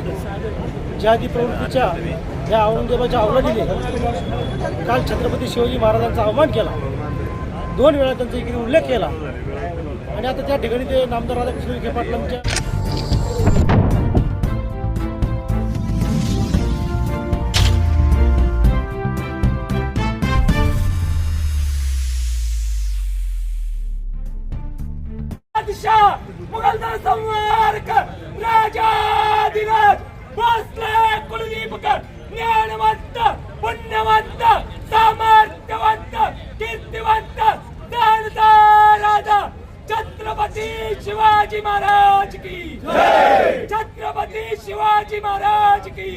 ज्या आधी प्रवृत्तीच्या या औरंगजेबाच्या अवलादीने काल छत्रपती शिवाजी महाराजांचा अवमान केला. दोन वेळा त्यांचा इकडे उल्लेख केला. आणि आता त्या ठिकाणी ते नामदार राधाकृष्ण विखे पाटलांच्या मुघलदार संहार कर राजाधिराज बसले कुलदीप कर ज्ञानवंत पुण्यवंत सामर्थ्यवंत कीर्तिवंत दानता राजा छत्रपती शिवाजी महाराज की छत्रपती शिवाजी महाराज की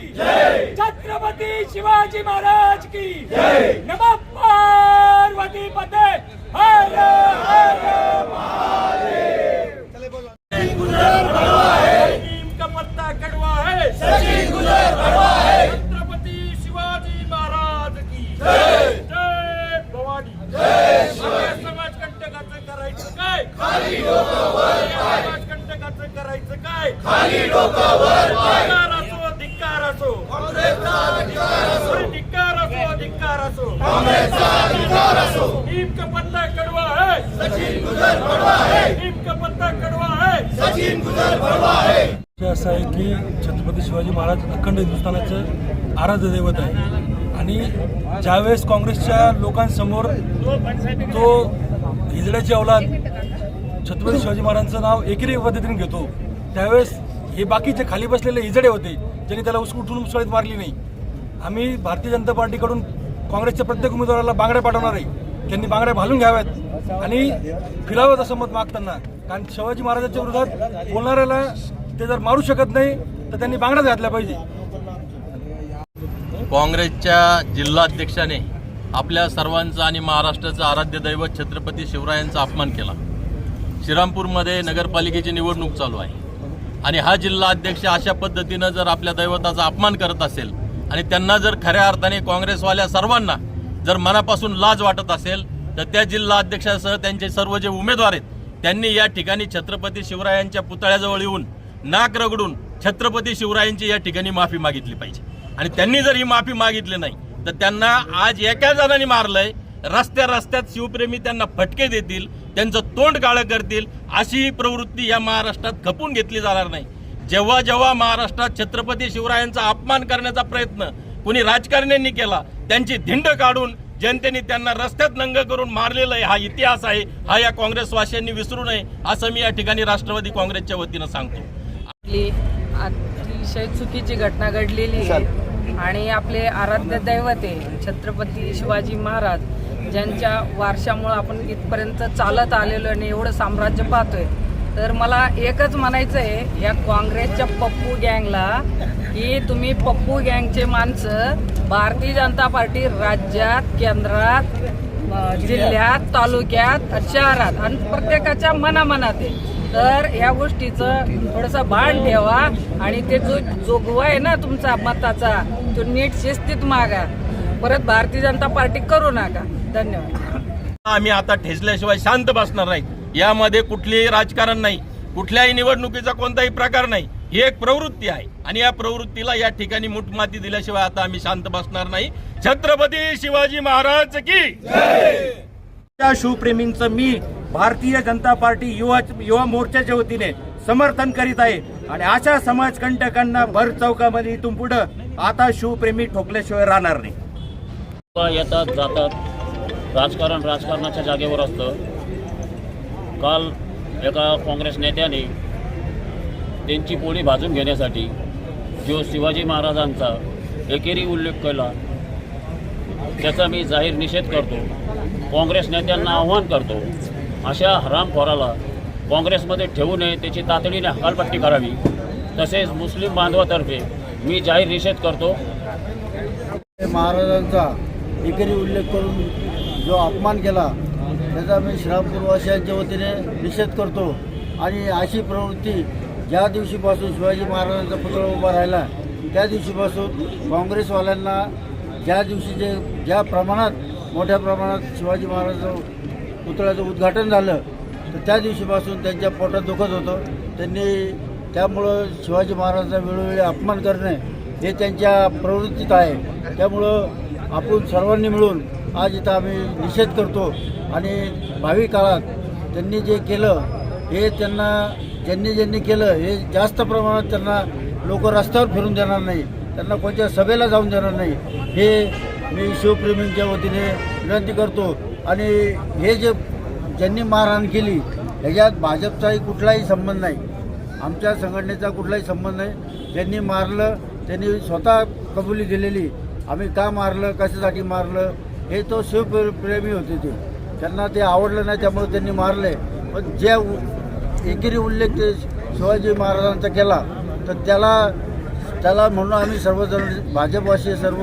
छत्रपती शिवाजी महाराज की नमः पार्वती पते हर हर नीम छत्रपति शिवाजी महाराज की जय। भवानी। जय समाज कंटकाचं करायचं काय? खाली डोकावर समाज कंटकाचं करायचं काय? खाली धिक्कार असो धिक्कार असो. धिक्कार असो. धिक्कार असो धिक्कार असो. नीम का पत्ता कड़वा है सचिन गुजर कड़वा है नीम का पत्ता कड़वा है हे असं आहे की छत्रपती शिवाजी महाराज अखंड हिंदुस्थानाचं आराध्य दैवत आहे. आणि ज्यावेळेस काँग्रेसच्या लोकांसमोर तो हिजड्याची अवलाद छत्रपती शिवाजी महाराजांचं नाव एकेरी पद्धतीने घेतो त्यावेळेस हे बाकीचे खाली बसलेले हिजडे होते ज्यांनी त्याला उसकुठून उसळीत मारली नाही. आम्ही भारतीय जनता पार्टीकडून काँग्रेसच्या प्रत्येक उमेदवाराला बांगड्या पाठवणार आहे. त्यांनी बांगड्या घालून घ्याव्यात आणि फिरावं असं मत मागताना. कारण शिवाजी महाराजांच्या विरोधात बोलणाऱ्याला ते जर मारू शकत नाही तर त्यांनी बांगड्याच घातल्या पाहिजे. काँग्रेसच्या जिल्हाध्यक्षाने आपल्या सर्वांचा आणि महाराष्ट्राचं आराध्य दैवत छत्रपती शिवरायांचा अपमान केला. श्रीरामपूरमध्ये नगरपालिकेची निवडणूक चालू आहे. आणि हा जिल्हा अध्यक्ष अशा पद्धतीनं जर आपल्या दैवताचा अपमान करत असेल आणि त्यांना जर खऱ्या अर्थाने काँग्रेसवाल्या सर्वांना जर मनापासून लाज वाटत असेल तर त्या जिल्हा अध्यक्षासह त्यांचे सर्व जे उमेदवार आहेत त्यांनी या ठिकाणी छत्रपती शिवरायांच्या पुतळ्याजवळ येऊन नाक रगडून छत्रपती शिवरायांची या ठिकाणी माफी मागितली पाहिजे. आणि त्यांनी जर ही माफी मागितली नाही तर त्यांना आज एका जणांनी मारलंय रस्त्या रस्त्यात शिवप्रेमी त्यांना फटके देतील त्यांचं तोंड काळं करतील अशी प्रवृत्ती या महाराष्ट्रात खपून घेतली जाणार नाही. जेव्हा जेव्हा महाराष्ट्रात छत्रपती शिवरायांचा अपमान करण्याचा प्रयत्न कुणी राजकारण्यांनी केला त्यांची धिंड काढून जनतेने त्यांना रस्त्यात नंग करून मारलेलं आहे हा इतिहास आहे हा या काँग्रेसवासियांनी विसरू नये असं मी या ठिकाणी राष्ट्रवादी काँग्रेसच्या वतीनं सांगतो. अतिशय चुकीची घटना घडलेली आहे. आणि आपले आराध्य दैवत आहे छत्रपती शिवाजी महाराज ज्यांच्या वारशामुळे आपण इथपर्यंत चालत आलेलो आणि एवढं साम्राज्य पाहतोय. तर मला एकच म्हणायचं आहे या काँग्रेसच्या पप्पू गँगला की तुम्ही पप्पू गँगचे माणसं भारतीय जनता पार्टी राज्यात केंद्रात जिल्ह्यात तालुक्यात शहरात आणि प्रत्येकाच्या मनामनात आहे. तर या गोष्टीचं थोडंसं भान ठेवा आणि ते जो जोगवा आहे ना तुमचा मताचा तो नीट शिस्तीत मागा. परत भारतीय जनता पार्टी करू नका. धन्यवाद. आम्ही आता ठेचल्याशिवाय शांत बसणार नाही. यामध्ये कुठलेही राजकारण नाही. कुठल्याही निवडणुकीचा कोणताही प्रकार नाही. ही एक प्रवृत्ती आहे. आणि या प्रवृत्तीला या ठिकाणी मुठमाती दिल्याशिवाय आता आम्ही शांत बसणार नाही. छत्रपती शिवाजी महाराज की त्या शिवप्रेमींचं मी भारतीय जनता पार्टी युवा युवा मोर्चाच्या वतीने समर्थन करीत आहे. आणि अशा समाजकंटकांना भर चौकामध्ये इथून पुढं आता शिवप्रेमी ठोकल्याशिवाय राहणार नाही. येतात जातात. राजकारण राजकारणाच्या जागेवर असतं. काल एका काँग्रेस नेत्याने त्यांची पोळी भाजून घेण्यासाठी जो शिवाजी महाराजांचा एकेरी उल्लेख केला त्याचा मी जाहीर निषेध करतो. काँग्रेस नेत्यांना आव्हान करतो. अशा हरामखोराला काँग्रेसमध्ये ठेवू नये त्याची तातडीने हकालपट्टी करावी. तसेच मुस्लिम बांधवातर्फे मी जाहीर निषेध करतो. महाराजांचा एकेरी उल्लेख करून जो अपमान केला त्याचा मी श्रीरामपूरवासियांच्या वतीने निषेध करतो. आणि अशी प्रवृत्ती ज्या दिवशीपासून शिवाजी महाराजांचा पुतळा उभा राहिला त्या दिवशीपासून काँग्रेसवाल्यांना ज्या दिवशी जे ज्या प्रमाणात मोठ्या प्रमाणात शिवाजी महाराजांचं पुतळ्याचं उद्घाटन झालं तर त्या दिवशीपासून त्यांच्या पोटात दुखत होतं. त्यांनी त्यामुळं शिवाजी महाराजांचा वेळोवेळी अपमान करणे हे त्यांच्या प्रवृत्तीत आहे. त्यामुळं आपण सर्वांनी मिळून आज इथं आम्ही निषेध करतो आणि भावी काळात त्यांनी जे केलं हे त्यांना ज्यांनी ज्यांनी केलं हे जास्त प्रमाणात त्यांना लोक रस्त्यावर फिरून देणार नाही त्यांना कोणत्या सभेला जाऊन देणार नाही हे मी शिवप्रेमींच्या वतीने विनंती करतो. आणि हे जे ज्यांनी मारहाण केली ह्याच्यात भाजपचाही कुठलाही संबंध नाही. आमच्या संघटनेचा कुठलाही संबंध नाही. ज्यांनी मारलं त्यांनी स्वतः कबुली दिलेली. आम्ही का मारलं कशासाठी मारलं हे तो शिवप्रेमी होते ते. त्यांना ते आवडलं नाही त्यामुळे त्यांनी मारले. पण जे उ- एकेरी उल्लेख ते शिवाजी महाराजांचा केला तर त्याला त्याला म्हणून आम्ही सर्वजण भाजपवासी सर्व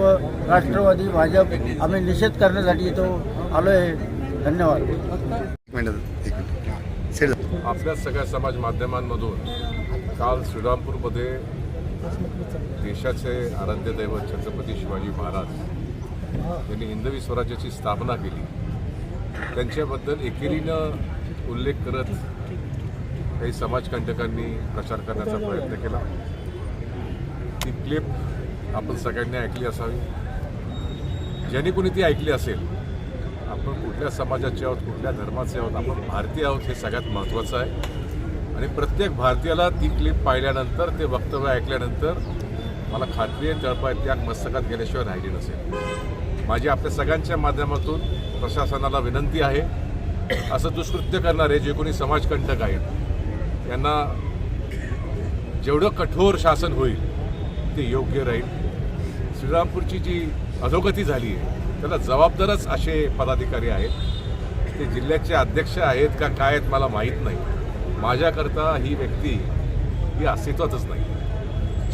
राष्ट्रवादी भाजप आम्ही निषेध करण्यासाठी इथं आलो आहे धन्यवाद. एक मिनिट एक मिनिट. सेट आपल्या सगळ्या समाज माध्यमांमधून काल श्रीरामपूरमध्ये देशाचे आराध्य दैवत छत्रपती शिवाजी महाराज यांनी हिंदवी स्वराज्याची स्थापना केली. त्यांच्याबद्दल एकेरीनं उल्लेख करत काही समाजकंटकांनी प्रचार करण्याचा प्रयत्न केला. ती क्लिप आपण सगळ्यांनी ऐकली असावी. ज्यांनी कोणी ती ऐकली असेल आपण कुठल्या समाजाचे आहोत कुठल्या धर्माचे आहोत आपण भारतीय आहोत हे सगळ्यात महत्त्वाचं आहे. आणि प्रत्येक भारतीयाला ती क्लिप पाहिल्यानंतर ते वक्तव्य ऐकल्यानंतर मला खात्री आहे तळपाय त्याग मस्तकात गेल्याशिवाय राहिली नसेल. माझी आपल्या सगळ्यांच्या माध्यमातून प्रशासनाला विनंती आहे असं दुष्कृत्य करणारे जे कोणी समाजकंटक आहेत यांना जेवढं कठोर शासन होईल ते योग्य राहील. श्रीरामपूरची जी अधोगती झाली आहे त्याला जबाबदारच असे पदाधिकारी आहेत. ते जिल्ह्याचे अध्यक्ष आहेत का काय आहेत मला माहीत नाही. माझ्याकरता ही व्यक्ती ही अस्तित्वातच नाही.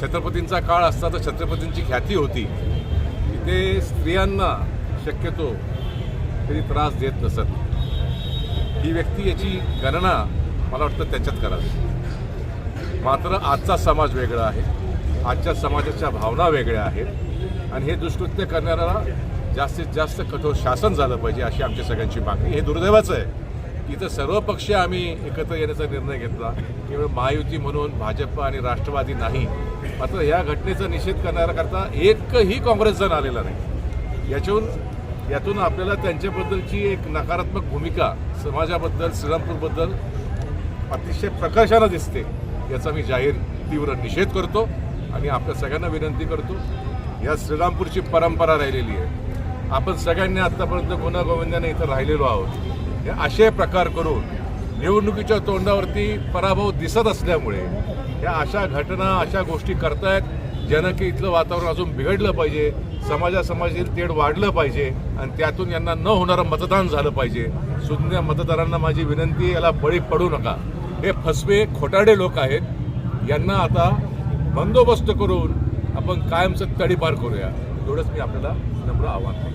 छत्रपतींचा काळ असता तर छत्रपतींची ख्याती होती. ते स्त्रियांना शक्यतो कधी त्रास देत नसत. ही व्यक्ती याची गणना मला वाटतं त्याच्यात करावी. मात्र आजचा समाज वेगळा आहे. आजच्या समाजाच्या भावना वेगळ्या आहेत. आणि हे दुष्कृत्य करणाऱ्याला जास्तीत जास्त कठोर शासन झालं पाहिजे अशी आमच्या सगळ्यांची मागणी. हे दुर्दैवाचं आहे. की इथं सर्व पक्ष आम्ही एकत्र येण्याचा निर्णय घेतला. केवळ महायुती म्हणून भाजप आणि राष्ट्रवादी नाही. मात्र या घटनेचा निषेध करणाऱ्याकरता एकही काँग्रेस जण आलेला नाही. याच्याहून यातून आपल्याला त्यांच्याबद्दलची एक नकारात्मक भूमिका समाजाबद्दल श्रीरामपूरबद्दल अतिशय प्रकर्षानं दिसते. याचा मी जाहीर तीव्र निषेध करतो. आणि आपल्या सगळ्यांना विनंती करतो या श्रीरामपूरची परंपरा राहिलेली आहे. आपण सगळ्यांनी आत्तापर्यंत गुन्हा इथं राहिलेलो आहोत. हे असे प्रकार करून निवडणुकीच्या तोंडावरती पराभव दिसत असल्यामुळे या अशा घटना अशा गोष्टी करतायत ज्यानं की इथलं वातावरण अजून बिघडलं पाहिजे समाजासमाजातील तेढ वाढलं पाहिजे आणि त्यातून यांना न होणारं मतदान झालं पाहिजे. सुज्ञ मतदारांना माझी विनंती याला बळी पडू नका. हे फसवे खोटाडे लोक आहेत. यांना आता बंदोबस्त करून आपण कायमचं तडीपार करूया. एवढंच मी आपल्याला नम्र आव्हान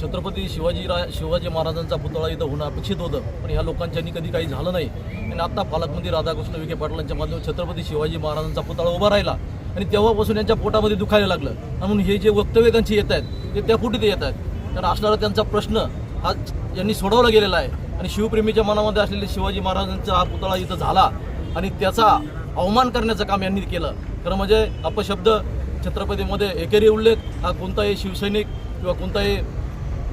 छत्रपती शिवाजी रा शिवाजी महाराजांचा पुतळा इथं होणं अपेक्षित होतं पण ह्या लोकांच्यानी कधी काही झालं नाही. आणि आता पालकमंत्री राधाकृष्ण विखे पाटलांच्या माध्यमातून छत्रपती शिवाजी महाराजांचा पुतळा उभा राहिला आणि तेव्हापासून यांच्या पोटामध्ये दुखायला लागलं. म्हणून हे जे वक्तव्य त्यांची येत आहेत ते त्या फुटीत येत आहेत? कारण असणारा त्यांचा प्रश्न हा यांनी सोडवला गेलेला आहे. आणि शिवप्रेमीच्या मनामध्ये असलेले शिवाजी महाराजांचा हा पुतळा इथं झाला आणि त्याचा अवमान करण्याचं काम यांनी केलं. खरं म्हणजे अपशब्द छत्रपतीमध्ये एकेरी उल्लेख हा कोणताही शिवसैनिक किंवा कोणताही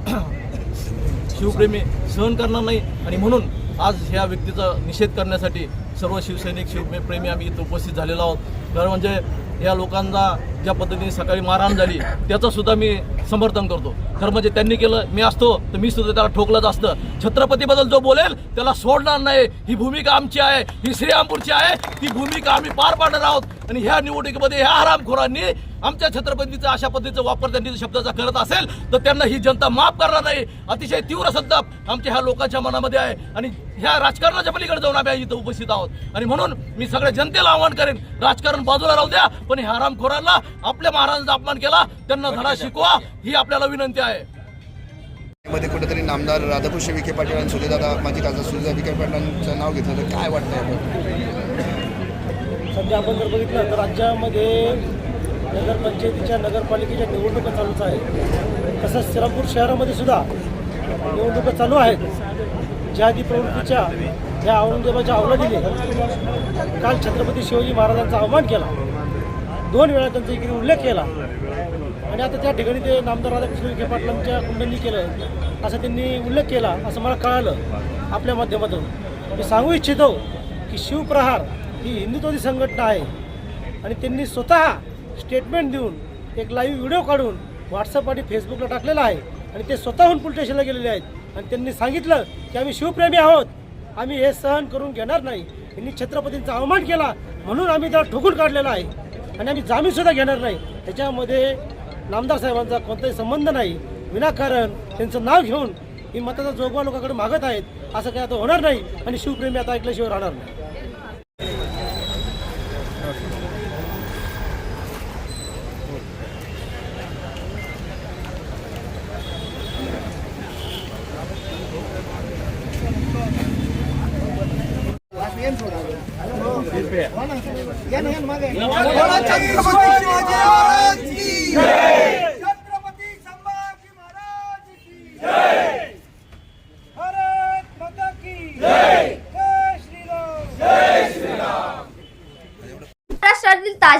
शिवप्रेमी सहन करणार नाही. आणि म्हणून आज ह्या व्यक्तीचा निषेध करण्यासाठी सर्व शिवसैनिक शिवप्रेमी आम्ही इथं उपस्थित झालेलो आहोत. तर म्हणजे या लोकांना ज्या पद्धतीने सकाळी मारहाण झाली त्याचं सुद्धा मी समर्थन करतो. खरं म्हणजे त्यांनी केलं मी असतो तर मी सुद्धा त्याला ठोकलंच असतं. छत्रपतीबद्दल जो बोलेल त्याला सोडणार नाही. ही भूमिका आमची आहे ही श्रीरामपूरची आहे. ती भूमिका आम्ही पार पाडणार आहोत. आणि ह्या निवडणुकीमध्ये ह्या हरामखोरांनी आमच्या छत्रपतीचा अशा पद्धतीचा वापर त्यांनी शब्दाचा करत असेल तर त्यांना ही जनता माफ करणार नाही. अतिशय तीव्र संताप आमच्या ह्या लोकांच्या मनामध्ये आहे. आणि ह्या राजकारणाच्या पलीकडे जाऊन आम्ही इथं उपस्थित आहोत. आणि म्हणून मी सगळ्या जनतेला आवाहन करेन राजकारण बाजूला राहू द्या पण ह्या हरामखोरांना आपल्या महाराजांचा अपमान केला त्यांना धडा शिकवा ही आपल्याला विनंती आहे. मध्ये कुठेतरी नामदार राधाकृष्ण विखे पाटील आणि सुनीलदादा माझी खासदार सुनीलदा विखे पाटलांचं नाव घेतलं तर काय वाटतं याबद्दल? सध्या आपण जर बघितलं तर राज्यामध्ये नगरपंचायतीच्या नगरपालिकेच्या निवडणुका चालूच आहेत. तसंच श्रीरामपूर शहरामध्ये सुद्धा निवडणुका चालू आहेत. ज्या प्रवृत्तीच्या या औरंगजेबाच्या अवलादीने काल छत्रपती शिवाजी महाराजांचा अवमान केला. दोन वेळा त्यांचा इकडे उल्लेख केला. आणि आता त्या ठिकाणी ते नामदार राधाकृष्ण विखे पाटलांच्या कुंडांनी केलं असं त्यांनी उल्लेख केला असं मला कळालं आपल्या माध्यमातून. मी सांगू इच्छितो की शिवप्रहार ही हिंदुत्वादी संघटना आहे. आणि त्यांनी स्वतः स्टेटमेंट देऊन एक लाईव्ह व्हिडिओ काढून व्हॉट्सअप आणि फेसबुकला टाकलेला आहे. आणि ते स्वतःहून पोलीस स्टेशनला गेलेले आहेत. आणि त्यांनी सांगितलं की आम्ही शिवप्रेमी आहोत. आम्ही हे सहन करून घेणार नाही. यांनी छत्रपतींचा अवमान केला. म्हणून आम्ही त्याला ठोकून काढलेला आहे. आणि आम्ही जामीनसुद्धा घेणार नाही. त्याच्यामध्ये नामदार साहेबांचा कोणताही संबंध नाही. विनाकारण त्यांचं नाव घेऊन ही मताचा जोगवा लोकांकडे मागत आहेत. असं काही आता होणार नाही. आणि शिवप्रेमी आता ऐकल्याशिवाय राहणार नाही.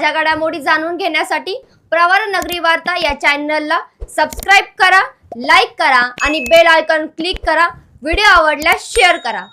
ताज्या घडामोडी जाणून घेण्यासाठी प्रवर नगरी वार्ता या चॅनलला सबस्क्राईब करा लाईक करा आणि बेल आयकॉन क्लिक करा. व्हिडिओ आवडल्यास शेअर करा.